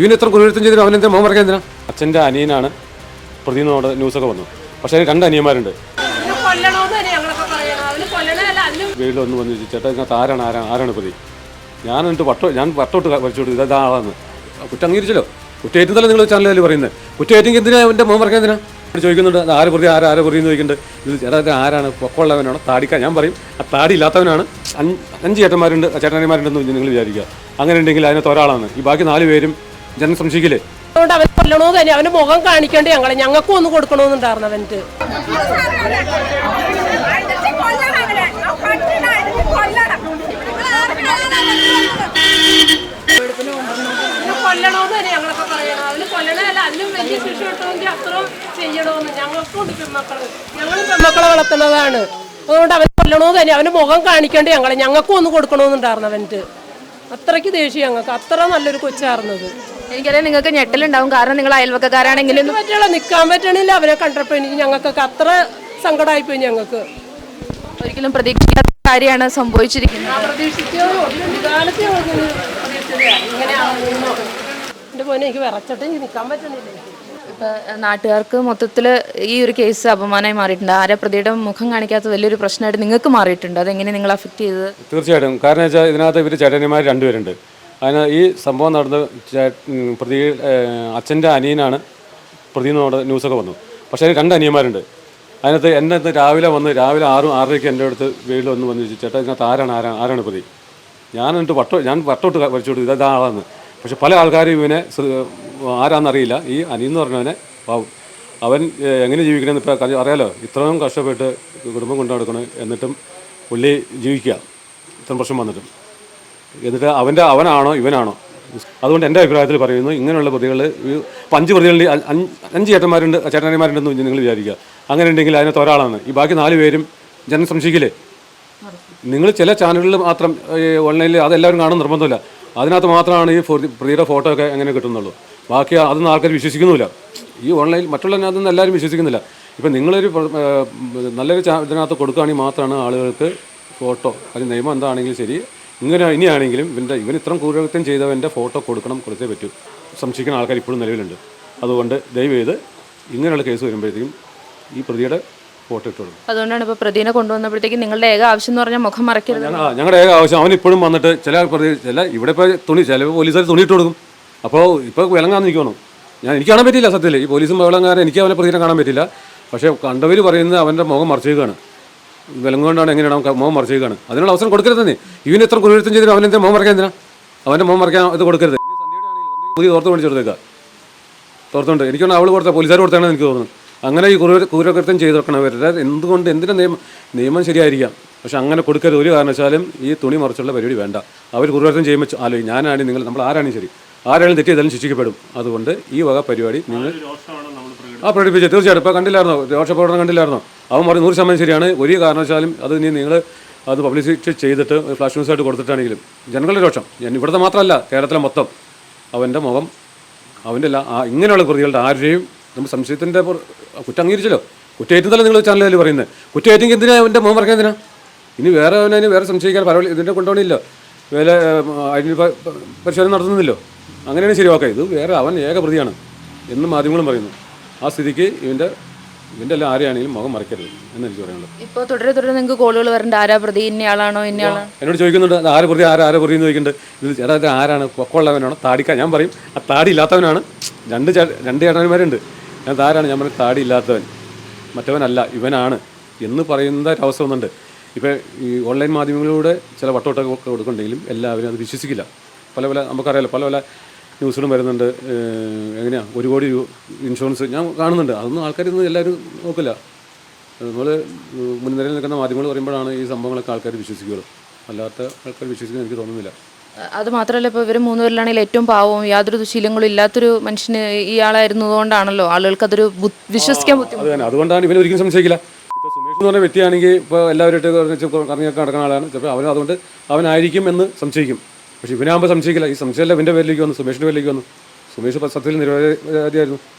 ഇവന് എത്ര കുറ്റകൃത്യം ചെയ്തിട്ട് അവനെന്താ മോൻ പറയാൻ എന്തിനാ? അച്ഛന്റെ അനിയനാണ്. പ്രതി നമ്മുടെ ന്യൂസൊക്കെ വന്നു. പക്ഷേ അതിന് രണ്ട് അനിയന്മാരുണ്ട്. വീട്ടിൽ വന്ന് വന്ന് ചോദിച്ചു, ചേട്ടാ ഇതിനകത്ത് ആരാണ് ആരാണ് ആരാണ് പ്രതി? ഞാൻ എന്നിട്ട് വട്ടോ ഞാൻ വട്ടോട്ട് വരച്ചു കൊടുത്തു. ഇതാ ആളാന്ന്. കുറ്റം അംഗീകരിച്ചല്ലോ. കുറ്റേറ്റുന്നല്ലേ നിങ്ങൾ ചാനലിൽ പറയുന്നത്? കുറ്റേറ്റെങ്കിൽ എന്തിനാ എന്റെ മോഹൻ പറയാൻ എന്തിനാ? ചോദിക്കുന്നുണ്ട് അത് ആര് പ്രതി ആരാ ആര് പ്രതി എന്ന് ചോദിക്കുന്നുണ്ട്. ഇത് ചേട്ടാ ഇത് ആരാണ്? പൊക്കമുള്ളവനാണ്? താടിക്കാൻ ഞാൻ പറയും. ആ താടി ഇല്ലാത്തവനാണ്. അഞ്ച് അഞ്ച് ചേട്ടന്മാരുണ്ട് ചേട്ടന്മാരുണ്ടെന്ന് നിങ്ങൾ വിചാരിക്കുക. അങ്ങനെ ഉണ്ടെങ്കിൽ അതിനകത്ത് ഒരാളാണ്. ഈ ബാക്കി നാല് പേരും ജനം സംശയിക്കില്ലേ? അതുകൊണ്ട് അവൻ കൊല്ലണോ തന്നെ അവന് മുഖം കാണിക്കേണ്ട ഞങ്ങളെ. ഞങ്ങൾക്കും ഒന്ന് കൊടുക്കണമെന്നുണ്ടായിരുന്നു അവന്റെ അടിച്ച് കൊല്ലണം അവനെ. ആ പട്ടിനെ അടിച്ച് കൊല്ലണം. നിങ്ങൾ ആർക്കാണ് അവന് കൊല്ലണമെന്ന് തന്നെ ഞങ്ങളൊക്കെ പറയണം ശിക്ഷ വളർത്തുന്നതാണ്. അതുകൊണ്ട് അവൻ കൊല്ലണോ തന്നെ അവന് മുഖം കാണിക്കേണ്ട ഞങ്ങളെ. ഞങ്ങൾക്കും ഒന്ന് കൊടുക്കണമെന്നുണ്ടായിരുന്നു അവന്റെ അത്രയ്ക്ക് ദേഷ്യം ഞങ്ങൾക്ക്. അത്ര നല്ലൊരു കൊച്ചായിരുന്നത്. എനിക്കറിയാം നിങ്ങൾക്ക് ഞെട്ടലുണ്ടാവും. കാരണം നിങ്ങൾ അയൽവക്കക്കാരാണെങ്കിലും ഇത് നിൽക്കാൻ പറ്റണില്ല. അവരെ കണ്ടപ്പോൾ എനിക്ക് ഞങ്ങൾക്കൊക്കെ അത്ര സങ്കടമായിപ്പോയി ഞങ്ങൾക്ക്. ഒരിക്കലും പ്രതീക്ഷിക്കാത്ത കാര്യമാണ് സംഭവിച്ചിരിക്കുന്നത്. എന്റെ പോനെ എനിക്ക് വിറച്ചിട്ട് എനിക്ക് നിൽക്കാൻ പറ്റണില്ല. ഇപ്പൊ നാട്ടുകാർക്ക് മൊത്തത്തിൽ ഈ ഒരു കേസ് അപമാനമായി മാറിയിട്ടുണ്ട്. ആരെ പ്രതിയുടെ മുഖം കാണിക്കാത്ത വലിയൊരു പ്രശ്നമായിട്ട് നിങ്ങൾക്ക് മാറിയിട്ടുണ്ട്. അതെങ്ങനെ നിങ്ങൾ അഫക്റ്റ് ചെയ്തത്? തീർച്ചയായിട്ടും. കാരണം വെച്ചാൽ ഇതിനകത്ത് ഇവർ ചേട്ടന്മാർ രണ്ടുപേരുണ്ട്. അതിന് ഈ സംഭവം നടന്ന പ്രതി അച്ഛന്റെ അനിയനാണ് പ്രതി നമ്മുടെ ന്യൂസൊക്കെ വന്നു. പക്ഷേ അതിന് രണ്ട് അനിയന്മാരുണ്ട്. അതിനകത്ത് എന്റെ അടുത്ത് രാവിലെ വന്ന് രാവിലെ ആറും ആറരയ്ക്ക് എന്റെ അടുത്ത് വീട്ടിൽ വന്ന് വന്ന് ചോദിച്ചു ചേട്ടാ ഇതിനകത്ത് ആരാണ് ആരാണ് ആരാണ് പ്രതി? ഞാൻ എന്നിട്ട് വട്ടോ ഞാൻ വട്ടോട്ട് വരച്ചു കൊടുത്തു ഇതാ ആളാന്ന്. പക്ഷെ പല ആൾക്കാരും ഇവനെ ആരാന്നറിയില്ല. ഈ അനിയെന്ന് പറഞ്ഞവനെ പാവം. അവൻ എങ്ങനെ ജീവിക്കണമെന്ന് ഇപ്പോൾ അറിയാലോ? ഇത്രയും കഷ്ടപ്പെട്ട് കുടുംബം കൊണ്ടു നടക്കണം എന്നിട്ടും പുള്ളി ജീവിക്കുക. ഇത്രയും പ്രശ്നം വന്നിട്ടും. എന്നിട്ട് അവന്റെ അവനാണോ ഇവനാണോ? അതുകൊണ്ട് എന്റെ അഭിപ്രായത്തിൽ പറയുന്നു ഇങ്ങനെയുള്ള പ്രതികൾ അഞ്ച് പ്രതികളിൽ അഞ്ച് ചേട്ടന്മാരുണ്ട് ചേട്ടന്മാരുണ്ടെന്ന് നിങ്ങൾ വിചാരിക്കുക. അങ്ങനെ ഉണ്ടെങ്കിൽ അതിനകത്ത് ഒരാളാണ്. ഈ ബാക്കി നാല് പേരും ജനം സംശയിക്കില്ലേ? നിങ്ങൾ ചില ചാനലുകളിൽ മാത്രം ഓൺലൈനിൽ അതെല്ലാവരും കാണുന്ന നിർബന്ധമില്ല. അതിനകത്ത് മാത്രമാണ് ഈ പ്രതി- പ്രതിയുടെ ഫോട്ടോ ഒക്കെ എങ്ങനെ കിട്ടുന്നുള്ളൂ. ബാക്കി അതൊന്നും ആൾക്കാർ വിശ്വസിക്കുന്നില്ല ഈ ഓൺലൈൻ മറ്റുള്ളതിനകത്തൊന്നും എല്ലാവരും വിശ്വസിക്കുന്നില്ല. ഇപ്പം നിങ്ങളൊരു നല്ലൊരു ഇതിനകത്ത് കൊടുക്കുകയാണെങ്കിൽ മാത്രമാണ് ആളുകൾക്ക് ഫോട്ടോ അതിന് നിയമം എന്താണെങ്കിലും ശരി. ഇങ്ങനെ ഇനിയാണെങ്കിലും ഇവന്റെ ഇവൻ ഇത്രയും ക്രൂരകൃത്യം ചെയ്തവന്റെ ഫോട്ടോ കൊടുക്കണം കൊടുത്തേ പറ്റൂ. സംശയിക്കുന്ന ആൾക്കാർ ഇപ്പോഴും നിലവിലുണ്ട്. അതുകൊണ്ട് ദയവ് ചെയ്ത് ഇങ്ങനെയുള്ള കേസ് വരുമ്പോഴത്തേക്കും ഈ പ്രതിയുടെ ഫോട്ടോ ഇട്ടുള്ളൂ അതുകൊണ്ടാണ് ഇപ്പോൾ പ്രതിനെ കൊണ്ടുവന്നപ്പോഴത്തേക്കും നിങ്ങളുടെ ഏക ആവശ്യം എന്ന് പറഞ്ഞാൽ മുഖം മറക്കരുത്. ഞങ്ങളുടെ ഏക ആവശ്യം അവൻ ഇപ്പോഴും വന്നിട്ട് ചില പ്രതി ചില ഇവിടെ ഇപ്പോൾ തുണി ചില പോലീസുകാർ തുണി ഇട്ട് കൊടുക്കും. അപ്പോൾ ഇപ്പോൾ വിലങ്ങാൻ നിൽക്കണം ഞാൻ എനിക്ക് കാണാൻ പറ്റില്ല സത്യത്തിൽ. ഈ പോലീസും വെള്ളങ്ങാരെ എനിക്ക് അവനെ പ്രതിനെ കാണാൻ പറ്റില്ല പക്ഷേ കണ്ടവർ പറയുന്നത് അവന്റെ മുഖം മറച്ചേക്കാണ് വിലങ്ങുകൊണ്ടാണ് എങ്ങനെയാണ് അവൻ മോഹം മറിച്ചേക്കാണ് അതിനുള്ള അവസരം കൊടുക്കരുത് തന്നെ ഇവന് എത്ര കുറ്റകൃത്യം ചെയ്തിട്ട് അവനെന്താ മോഹം മറക്കാൻ എന്തിനാ? അവന്റെ മോഹം മറക്കാൻ ഇത് കൊടുക്കരുത്. പുതിയ തോർത്ത് മേടിച്ചെടുത്തേക്കാം തോർത്തുണ്ട്. എനിക്കാണ് അവൾ കൊടുത്ത പോലീസുകാർ കൊടുത്താണ് എനിക്ക് തോന്നുന്നത് അങ്ങനെ ഈ ക്രൂര ക്രൂരകൃത്യം ചെയ്തിറക്കണവരുടെ എന്തുകൊണ്ട് എന്തിനാ നിയമം നിയമം ശരിയായിരിക്കാം. പക്ഷെ അങ്ങനെ കൊടുക്കരുത്. ഒരു കാരണവശാലും ഈ തുണി മറിച്ചുള്ള പരിപാടി വേണ്ട. അവർ ക്രൂരകൃത്യം ചെയ്യുമ്പോൾ ആലോചിക്കും ഞാനാണ് നിങ്ങൾ നമ്മൾ ആരാണ് ശരി? ആരാണെങ്കിലും തെറ്റ് ചെയ്താലും ശിക്ഷിക്കപ്പെടും. അതുകൊണ്ട് ഈ വക പരിപാടി നിങ്ങൾ ആ പ്രകടിപ്പിച്ചു തീർച്ചയായിട്ടും. ഇപ്പോൾ കണ്ടില്ലായിരുന്നോ? രോഷപ്രകടനം കണ്ടില്ലായിരുന്നോ? അവൻ പറഞ്ഞു നൂറ് ശതമാനം ശരിയാണ്. ഒരു കാരണവശാലും അത് ഇനി നിങ്ങൾ അത് പബ്ലിസിറ്റി ചെയ്തിട്ട് ഫ്ലാഷ് ന്യൂസായിട്ട് കൊടുത്തിട്ടാണെങ്കിലും ജനങ്ങളുടെ രോഷം. ഞാൻ ഇവിടുത്തെ മാത്രമല്ല കേരളത്തിലെ മൊത്തം. അവന്റെ മുഖം അവന്റെ അല്ല ആ ഇങ്ങനെയുള്ള പ്രതികളുടെ ആരുടെയും നമ്മൾ സംശയത്തിന്റെ കുറ്റം അംഗീകരിച്ചല്ലോ. കുറ്റേറ്റുന്നല്ലേ നിങ്ങൾ ചാനലിൽ പറയുന്നത്. കുറ്റേറ്റെങ്കിൽ എന്തിനാ അവന്റെ മുഖം മറക്കാൻ എന്തിനാ? ഇനി വേറെ അവനെ വേറെ സംശയിക്കാൻ പരവ ഇതിന്റെ കൊണ്ടുപോകണില്ല വേറെ ഐഡന്റിഫൈ പരിശോധന നടത്തുന്നില്ലോ അങ്ങനെയാണ് ശരിയാക്കുക ഇത് വേറെ അവൻ ഏക പ്രതിയാണ് എന്ന് മാധ്യമങ്ങളും പറയുന്നു. ആ സ്ഥിതിക്ക് ഇവന്റെ ഇവന്റെ എല്ലാം ആരെയാണെങ്കിലും മുഖം മറക്കരുത് എന്ന് എനിക്ക് പറയാനുള്ളത്. ഇപ്പോൾ തുടരെ തുടരെ നിങ്ങൾക്ക് കോളുകൾ വരേണ്ട. ആരാ പ്രതി? ഇന്നയാളാണോ? ഇന്നയാളാണോ എന്നോട് ചോദിക്കുന്നുണ്ട് അത് ആര് പ്രതി? ആരാ ആരാ പ്രതി? എന്ന് ചോദിക്കുന്നുണ്ട്. ഇത് ചേട്ടാ ഇത് ആരാണ്? പൊക്കമുള്ളവനാണോ താടിക്കാൻ ഞാൻ പറയും ആ താടി ഇല്ലാത്തവനാണ് രണ്ട് രണ്ട് ചേട്ടന്മാരുണ്ട്. ഞാൻ ആരാണ്? ഞാൻ പറയും താടി ഇല്ലാത്തവൻ മറ്റവനല്ല ഇവനാണ് എന്ന് പറയുന്ന ഒരു അവസ്ഥ ഇപ്പോൾ ഈ ഓൺലൈൻ മാധ്യമങ്ങളിലൂടെ ചില വട്ടോട്ടൊക്കെ കൊടുക്കുന്നുണ്ടെങ്കിലും എല്ലാവരും അത് വിശ്വസിക്കില്ല. പല പല നമുക്കറിയാലോ പല പല ന്യൂസുകളും വരുന്നുണ്ട് എങ്ങനെയാണ് ഒരു കോടി ഇൻഷുറൻസ് ഞാൻ കാണുന്നുണ്ട്. അതൊന്നും ആൾക്കാരൊന്നും എല്ലാവരും നോക്കില്ല. നമ്മൾ മുൻനിരയിൽ നിൽക്കുന്ന മാധ്യമങ്ങൾ പറയുമ്പോഴാണ് ഈ സംഭവങ്ങളൊക്കെ ആൾക്കാർ വിശ്വസിക്കുകയുള്ളൂ അല്ലാത്ത ആൾക്കാർ വിശ്വസിക്കുന്ന എനിക്ക് തോന്നുന്നില്ല. അത് മാത്രമല്ല ഇപ്പോൾ ഇവർ മൂന്നുപേരിലാണെങ്കിൽ ഏറ്റവും പാവവും യാതൊരു ദുശീലങ്ങളും ഇല്ലാത്തൊരു മനുഷ്യന് ഇയാളായിരുന്നതുകൊണ്ടാണല്ലോ ആളുകൾക്ക് അതൊരു വിശ്വസിക്കാൻ ബുദ്ധിമുട്ട് അതുകൊണ്ടാണ് ഇവനെ ഒരിക്കലും സംശയിക്കില്ല. ഇപ്പോൾ സുമേഷ് എന്ന് പറഞ്ഞ വ്യക്തിയാണെങ്കിൽ ഇപ്പോൾ എല്ലാവരുമായിട്ട് കറങ്ങിയൊക്കെ നടക്കുന്ന ആളാണ്. ചിലപ്പോൾ അവൻ അതുകൊണ്ട് അവനായിരിക്കും എന്ന് സംശയിക്കും. പക്ഷേ ഇവനാകുമ്പോൾ സംശയിക്കില്ല. ഈ സംശയമല്ല ഇവന്റെ പേരിലേക്ക് വന്നു സുമേഷിന്റെ പേരിലേക്ക് വന്നു. സുമേഷ് സത്യത്തിൽ നിരവധിയായിരുന്നു